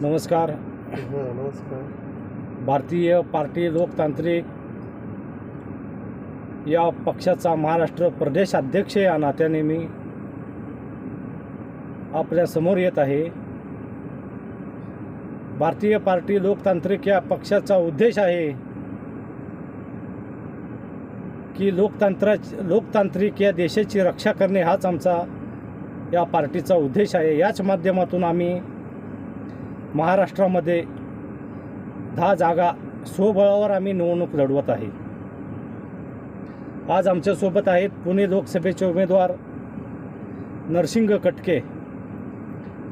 नमस्कार. हां नमस्कार. भारतीय पार्टी लोकतांत्रिक या पक्षाचा महाराष्ट्र प्रदेश अध्यक्ष या नात्याने मी आपल्यासमोर येत आहे. भारतीय पार्टी लोकतांत्रिक या पक्षाचा उद्देश आहे की लोकतंत्रा लोकतांत्रिक या देशाची रक्षा करणे हाच आमचा या पार्टीचा उद्देश आहे. याच माध्यमातून आम्ही महाराष्ट्रामध्ये दहा जागा स्वबळावर आम्ही निवडणूक लढवत आहे. आज आमच्यासोबत आहेत पुणे लोकसभेचे उमेदवार नरसिंग कटके.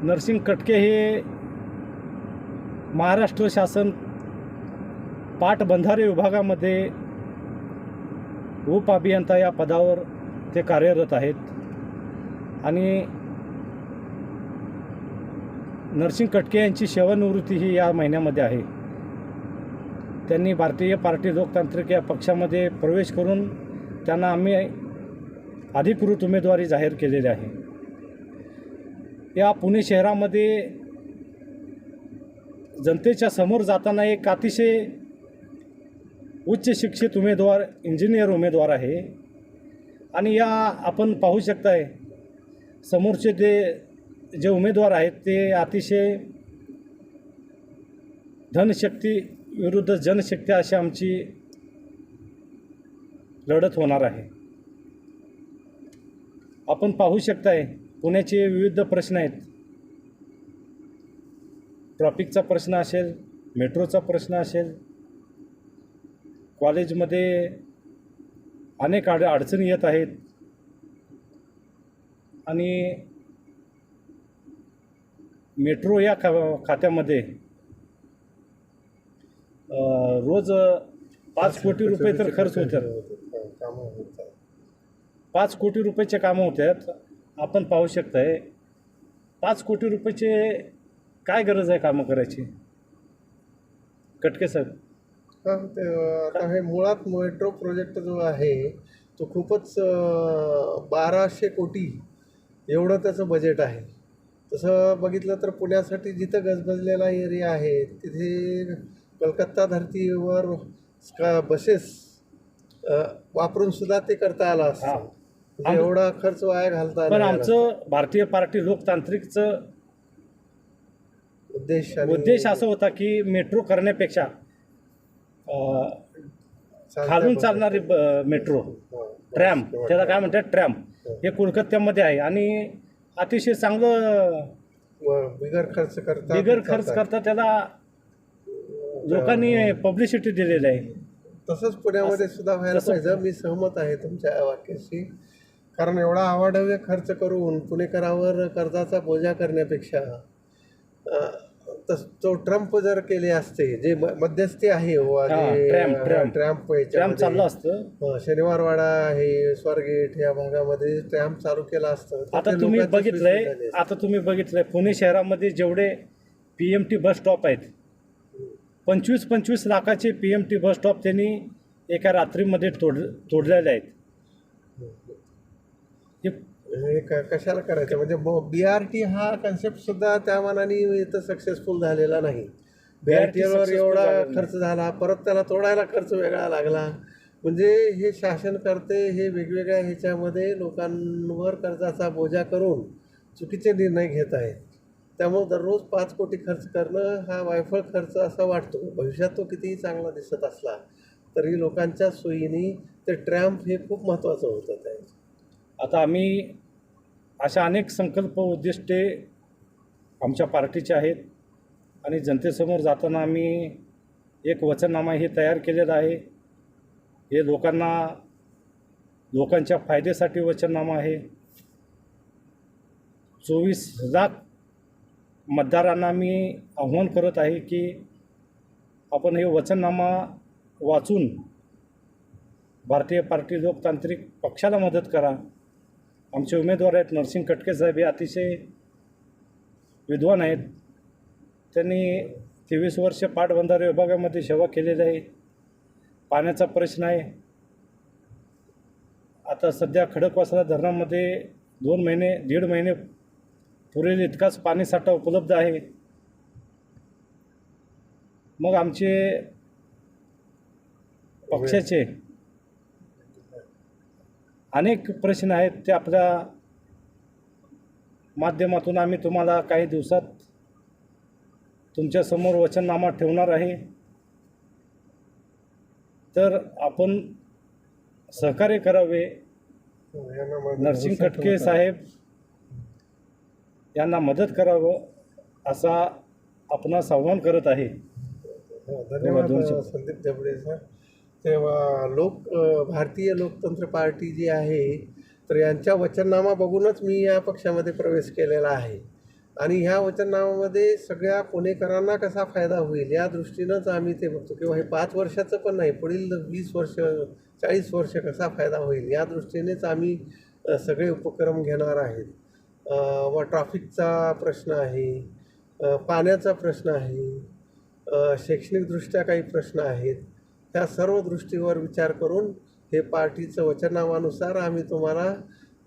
नरसिंग कटके हे महाराष्ट्र शासन पाटबंधारे विभागामध्ये उप अभियंता या पदावर ते कार्यरत आहेत. आणि नरसिंग कटके यांची सेवानिवृत्ती ही या महिन्यामध्ये आहे. त्यांनी भारतीय पार्टी लोकतांत्रिक या पक्षामध्ये प्रवेश करून त्यांना आम्ही अधिकृत उमेदवारी जाहीर केलेली आहे. या पुणे शहरामध्ये जनतेच्या समोर जाताना एक अतिशय उच्च शिक्षित उमेदवार इंजिनियर उमेदवार आहे. आणि या आपण पाहू शकताय समोरचे ते जे उमेदवार आहेत ते अतिशय धनशक्ती विरुद्ध जनशक्ती अशी आमची लढत होणार आहे. आपण पाहू शकताय पुण्याचे विविध प्रश्न आहेत. ट्रॉफिकचा प्रश्न असेल मेट्रोचा प्रश्न असेल कॉलेजमध्ये अनेक अड अडचणी येत आहेत. आणि मेट्रो या खा खात्यामध्ये रोज पाच कोटी रुपये तर खर्च होतात. कामं होतात. पाच कोटी रुपयाचे कामं होतात. आपण पाहू शकताय पाच कोटी रुपयाचे काय गरज आहे कामं करायची? कटके साहेब. हां ते आता हे मुळात मेट्रो प्रोजेक्ट जो आहे तो खूपच बाराशे कोटी एवढं त्याचं बजेट आहे तसं बघितलं तर पुण्यासाठी जिथं गजबजलेला एरिया आहे तिथे कलकत्ता धर्तीवर स्का बसेस वापरून सुद्धा ते करता आलं. असतं म्हणजे एवढा खर्च वाया घालता पण. आमचं भारतीय पार्टी लोकतांत्रिकचं उद्देश उद्देश असा होता की मेट्रो करण्यापेक्षा खालून. चालणारी मेट्रो हां. ट्रॅम्प त्याला काय म्हणतात ट्रॅम्प हे कोलकात्यामध्ये आहे. आणि अतिशय चांगलं बिगर खर्च करता बिगर खर्च. करता. त्याला लोकांनी पब्लिसिटी दिलेली आहे. तसंच पुण्यामध्ये सुद्धा व्हायला पाहिजे. मी सहमत आहे तुमच्या वाक्याशी. कारण एवढा अवाढव्य खर्च करून पुणेकरावर कर्जाचा बोजा करण्यापेक्षा तो ट्रम्प जर केले असते जे मध्यस्थी आहे हो हा, ट्रॅम्प, ट्रॅम्प. चाललं असतं हं, शनिवारवाडा आहे स्वारगेट या भागामध्ये ट्रॅम्प चालू केला असतं आता तुम्ही बघितलंय. आता तुम्ही बघितलंय पुणे शहरामध्ये जेवढे P M T bus stop आहेत पंचवीस पंचवीस लाखाचे P M T bus stop त्यांनी एका रात्रीमध्ये तोड तोडलेले आहेत हे हे क- कशाला करायचं? म्हणजे बी आर टी हा कन्सेप्ट सुद्धा त्या मानाने इथं सक्सेसफुल झालेला नाही. बी आर टीवर एवढा. खर्च झाला परत त्याला तोडायला खर्च वेगळा लागला. म्हणजे हे शासन करते हे वेगवेगळ्या ह्याच्यामध्ये लोकांवर कर्जाचा बोजा करून चुकीचे निर्णय घेत आहेत. त्यामुळे दररोज पाच कोटी खर्च करणं हा वायफळ खर्च असा वाटतो. भविष्यात तो कितीही चांगला दिसत असला तरी लोकांच्या सोयीने ते ट्रॅम्प हे खूप महत्त्वाचं होतं त्या आता आम्ही अशा अनेक संकल्प उद्दिष्टे आमच्या पार्टीचे आहेत आणि जनतेसमोर जाताना आम्ही एक वचननामा हे तयार केलेलं आहे. हे लोकांना लोकांच्या फायद्यासाठी वचननामा आहे. चोवीस लाख मतदारांना मी आव्हान करत आहे की आपण हे वचननामा वाचून भारतीय पार्टी लोकतांत्रिक पक्षाला मदत करा. आमचे उमेदवार आहेत नरसिंग कटके साहेब हे अतिशय विद्वान आहेत. त्यांनी तेवीस वर्ष पाटबंधारे विभागामध्ये सेवा केलेली आहे. पाण्याचा प्रश्न आहे. आता सध्या खडकवासला धरणामध्ये दोन महिने दीड महिने पुरेल इतकाच पाणीसाठा उपलब्ध आहे. मग आमचे पक्षाचे अनेक प्रश्न आहेत ते आपल्या माध्यमातून आम्ही तुम्हाला काही दिवसात तुमच्यासमोर वचननामा ठेवणार आहे तर आपण सहकार्य करावे नरसिंग खटके. साहेब यांना मदत करावं असा आपणास आव्हान करत आहे हो, धन्यवाद. संदीप सर तेव्हा लोक भारतीय लोकतंत्र पार्टी जी आहे तर यांच्या वचननामा बघूनच मी या पक्षामध्ये प्रवेश केलेला आहे. आणि ह्या वचननामामध्ये सगळ्या पुणेकरांना कसा फायदा होईल या दृष्टीनंच आम्ही ते बघतो. किंवा हे पाच वर्षाचं पण नाही पुढील वीस वर्ष चाळीस वर्ष कसा फायदा होईल या दृष्टीनेच आम्ही सगळे उपक्रम घेणार आहेत. व ट्रॅफिकचा प्रश्न आहे पाण्याचा प्रश्न आहे शैक्षणिकदृष्ट्या काही प्रश्न आहेत. ह्या सर्व दृष्टीवर विचार करून हे पार्टीचं वचननामानुसार आम्ही तुम्हाला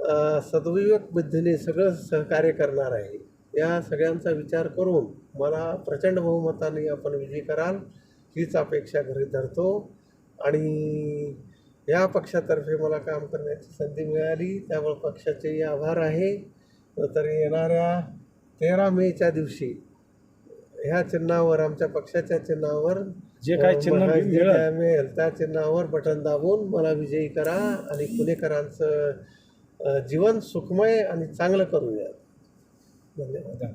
अ, सद्विवेक बुद्धीने सगळं सहकार्य करणार आहे. या सगळ्यांचा विचार करून मला प्रचंड बहुमताने आपण विजयी कराल हीच अपेक्षा घरी धरतो. आणि या पक्षातर्फे मला काम करण्याची संधी मिळाली त्यामुळे पक्षाचेही आभार आहे. तर येणाऱ्या तेरा मेच्या दिवशी ह्या चिन्हावर आमच्या पक्षाच्या चिन्हावर जे काय चिन्ह मिळेल. त्या चिन्हावर बटन दाबून मला विजयी करा आणि पुणेकरांचं जीवन सुखमय आणि चांगलं करूया. धन्यवाद.